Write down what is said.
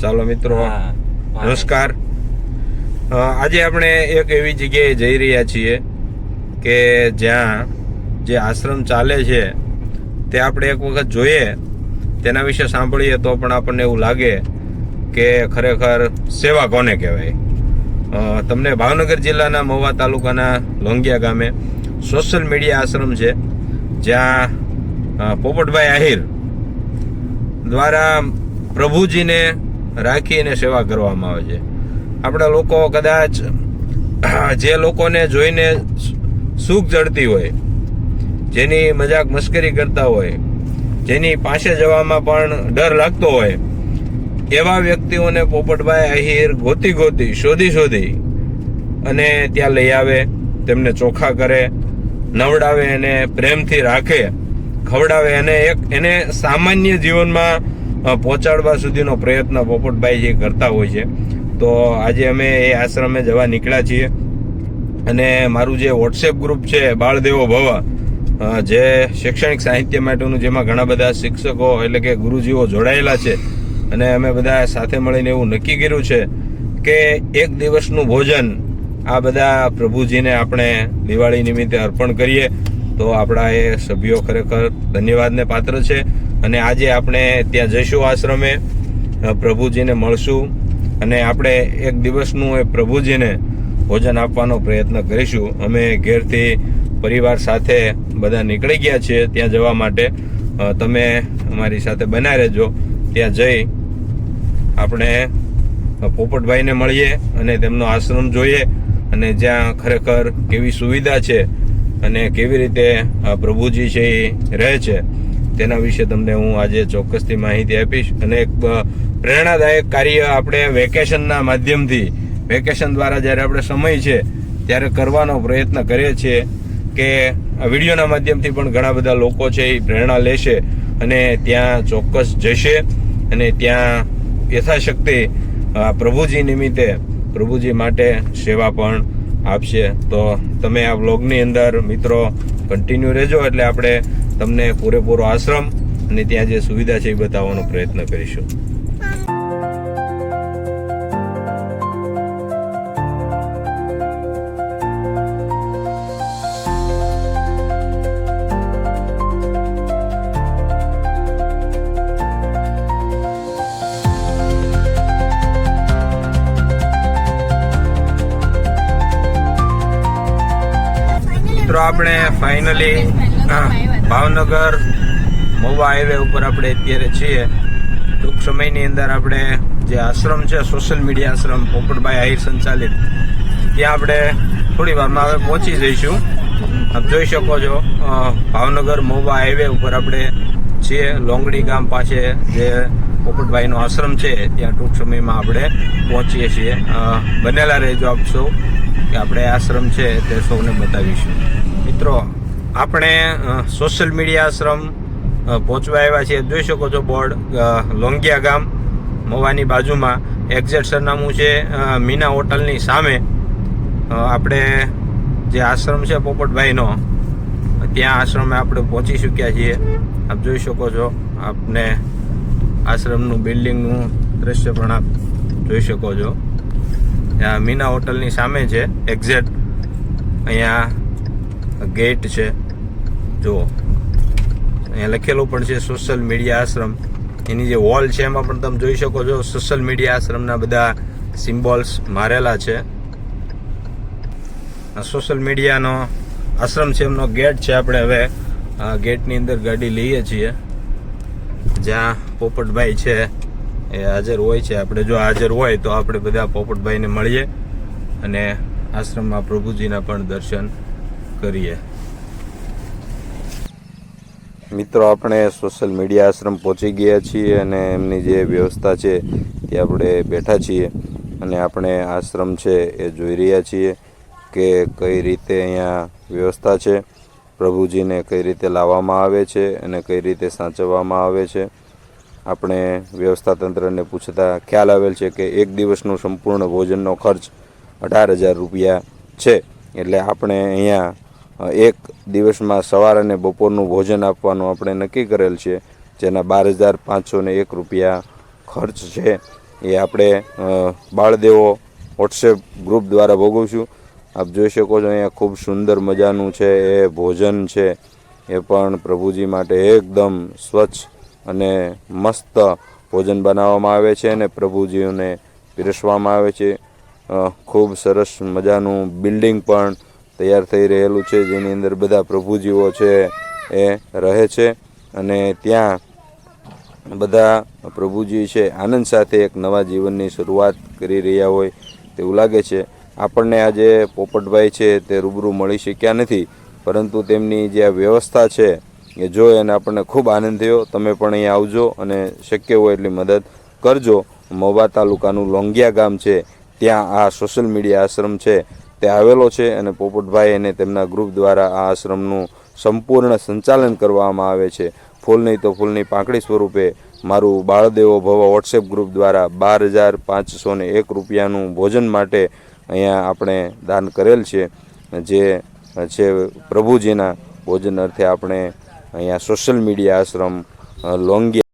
ચાલો મિત્રો નમસ્કાર. આજે આપણે એક એવી જગ્યાએ જઈ રહ્યા છીએ કે જ્યાં જે આશ્રમ ચાલે છે તે આપણે એક વખત જોઈએ. તેના વિશે સાંભળીએ તો પણ આપણને એવું લાગે કે ખરેખર સેવા કોને કહેવાય? તમને ભાવનગર જિલ્લાના મહુવા તાલુકાના લોંગિયા ગામે સોશિયલ મીડિયા આશ્રમ છે જ્યાં પોપટભાઈ આહિર દ્વારા પ્રભુજીને રાખીને સેવા કરવામાં આવે છે. આપણા લોકો કદાચ, જે લોકોને જોઈને સુખ જડતી હોય, જેની મજાક મસ્કરી કરતા હોય, જેની પાસે જવામાં પણ ડર લાગતો હોય, એવા વ્યક્તિઓને પોપટભાઈ આહિર ગોતી ગોતી, શોધી શોધી અને ત્યાં લઈ આવે, તેમને ચોખ્ખા કરે, નવડાવે એને પ્રેમથી રાખે, ખવડાવે અને એક એને સામાન્ય જીવનમાં પહોંચાડવા સુધીનો પ્રયત્ન પોપટભાઈ જે કરતા હોય છે. તો આજે અમે એ આશ્રમે જવા નીકળ્યા છીએ. અને મારું જે વોટ્સએપ ગ્રુપ છે, બાળદેવો ભવ જે શૈક્ષણિક સાહિત્ય માટેનું જેમાં ઘણા બધા શિક્ષકો એટલે કે ગુરુજીઓ જોડાયેલા છે. અને અમે બધા સાથે મળીને એવું નક્કી કર્યું છે કે એક દિવસનું ભોજન આ બધા પ્રભુજીને આપણે દિવાળી નિમિત્તે અર્પણ કરીએ. તો આપણા એ સભ્યો ખરેખર ધન્યવાદને પાત્ર છે. અને આજે આપણે ત્યાં જઈશું આશ્રમે પ્રભુજીને મળશું અને આપણે એક દિવસનું એ પ્રભુજીને ભોજન આપવાનો પ્રયત્ન કરીશું. અમે ઘેરથી પરિવાર સાથે બધા નીકળી ગયા છીએ ત્યાં જવા માટે. તમે અમારી સાથે બના રહેજો. ત્યાં જઈ આપણે પોપટભાઈને મળીએ અને તેમનો આશ્રમ જોઈએ અને જ્યાં ખરેખર કેવી સુવિધા છે અને કેવી રીતે પ્રભુજી છે એ રહે છે. તેના વિશે તમને હું આજે ચોક્કસથી માહિતી આપીશ અને એક પ્રેરણાદાયક કાર્ય આપણે વેકેશનના માધ્યમથી, વેકેશન દ્વારા જ્યારે આપણે સમય છે, ત્યારે કરવાનો પ્રયત્ન કરીએ છીએ કે વિડીયોના માધ્યમથી પણ ઘણા બધા લોકો છે એ પ્રેરણા લેશે અને ત્યાં ચોક્કસ જશે અને ત્યાં યથાશક્તિ પ્રભુજી નિમિત્તે પ્રભુજી માટે સેવા પણ આપશે. તો તમે આ વ્લોગની અંદર મિત્રો કન્ટિન્યુ રહેજો એટલે આપણે તમને પૂરેપૂરો આશ્રમ અને ત્યાં જે સુવિધા છે એ બતાવવાનો પ્રયત્ન કરીશું. મિત્રો, આપણે ફાઇનલી ભાવનગર, મહુવા હાઈવે ઉપર આપણે અત્યારે છીએ. ટૂંક સમયની અંદર આપણે જે આશ્રમ છે સોશિયલ મીડિયા આશ્રમ, પોપટભાઈ આહિર સંચાલિત, ત્યાં આપણે થોડી વારમાં હવે પહોંચી જઈશું. આપ જોઈ શકો છો ભાવનગર, મહુવા હાઈવે ઉપર આપણે છીએ. લોંગડી ગામ પાસે જે પોપટભાઈનો આશ્રમ છે, ત્યાં ટૂંક સમયમાં આપણે પહોંચીએ છીએ. બનેલા રહેજો આપ સૌ, કે આપણે આશ્રમ છે તે સૌને બતાવીશું. મિત્રો આપણે સોશિયલ મીડિયા આશ્રમ પહોંચવા આવ્યા છીએ. જોઈ શકો છો બોર્ડ લોંગિયા ગામ, મવાની બાજુમાં. એક્ઝેક્ટ સરનામું છે મીના હોટલની સામે. આપણે જે આશ્રમ છે પોપટભાઈનો, ત્યાં આશ્રમે આપણે પહોંચી ચૂક્યા છીએ. આપ જોઈ શકો છો, આપને આશ્રમનું બિલ્ડિંગનું દ્રશ્ય પણ આપ જોઈ શકો છો. ત્યાં મીના હોટલની સામે છે એક્ઝેક્ટ અહીંયા ગેટ છે. જુઓ અહીંયા લખેલું પણ છે સોશિયલ મીડિયા આશ્રમ. એની જે વોલ છે એમાં પણ તમે જોઈ શકો છો સોશિયલ મીડિયા આશ્રમના બધા સિમ્બોલ્સ મારેલા છે. સોશિયલ મીડિયાનો આશ્રમ છે, એમનો ગેટ છે આપણે હવે. ગેટની અંદર ગાડી લઈએ છીએ. જ્યાં પોપટભાઈ છે એ હાજર હોય છે. આપણે જો હાજર હોય તો આપણે બધા પોપટભાઈને મળીએ અને આશ્રમમાં પ્રભુજીના પણ દર્શન કરીએ. મિત્રો, આપણે સોશિયલ મીડિયા આશ્રમ પહોંચી ગયા છીએ અને એમની જે વ્યવસ્થા છે તે આપણે બેઠા છીએ અને આપણે આશ્રમ છે એ જોઈ રહ્યા છીએ કે કઈ રીતે અહીંયા વ્યવસ્થા છે, પ્રભુજીને કઈ રીતે લાવવામાં આવે છે અને કઈ રીતે સાચવવામાં આવે છે. આપણે વ્યવસ્થા તંત્રને પૂછતા ખ્યાલ આવેલ છે કે એક દિવસનું સંપૂર્ણ ભોજનનો ખર્ચ અઢાર હજાર રૂપિયા છે. એટલે આપણે અહીંયા એક દિવસમાં સવાર અને બપોરનું ભોજન આપવાનું આપણે નક્કી કરેલ છે, જેના બાર હજાર પાંચસો ને એક રૂપિયા ખર્ચ છે. એ આપણે બાળદેવો વોટ્સએપ ગ્રુપ દ્વારા ભોગવશું. આપ જોઈ શકો છો અહીંયા ખૂબ સુંદર મજાનું છે, એ ભોજન છે. એ પણ પ્રભુજી માટે એકદમ સ્વચ્છ અને મસ્ત ભોજન બનાવવામાં આવે છે અને પ્રભુજીઓને પીરસવામાં આવે છે. ખૂબ સરસ મજાનું બિલ્ડિંગ પણ તૈયાર થઈ રહેલું છે, જેની અંદર બધા પ્રભુજીઓ છે એ રહે છે. અને ત્યાં બધા પ્રભુજી છે, આનંદ સાથે એક નવા જીવનની શરૂઆત કરી રહ્યા હોય તેવું લાગે છે. આપણને આજે પોપટભાઈ છે તે રૂબરૂ મળી શક્યા નથી, પરંતુ તેમની જે આ વ્યવસ્થા છે એ જોઈ અને આપણને ખૂબ આનંદ થયો. તમે પણ અહીંયા આવજો અને શક્ય હોય એટલી મદદ કરજો. મહુવા તાલુકાનું લોંગિયા ગામ છે, ત્યાં આ સોશિયલ મીડિયા આશ્રમ છે. તે આવેલો છે અને પોપટભાઈ અને તેમના ગ્રુપ દ્વારા આ આશ્રમનું સંપૂર્ણ સંચાલન કરવામાં આવે છે. ફૂલ નહીં તો ફૂલની પાંખડી સ્વરૂપે મારું બાળદેવો ભવ વોટ્સએપ ગ્રુપ દ્વારા બાર હજાર પાંચસો ને એક રૂપિયાનું ભોજન માટે અહીંયા આપણે દાન કરેલ છે. જે છે પ્રભુજીના ભોજન અર્થે આપણે અહીંયા સોશિયલ મીડિયા આશ્રમ લોંગી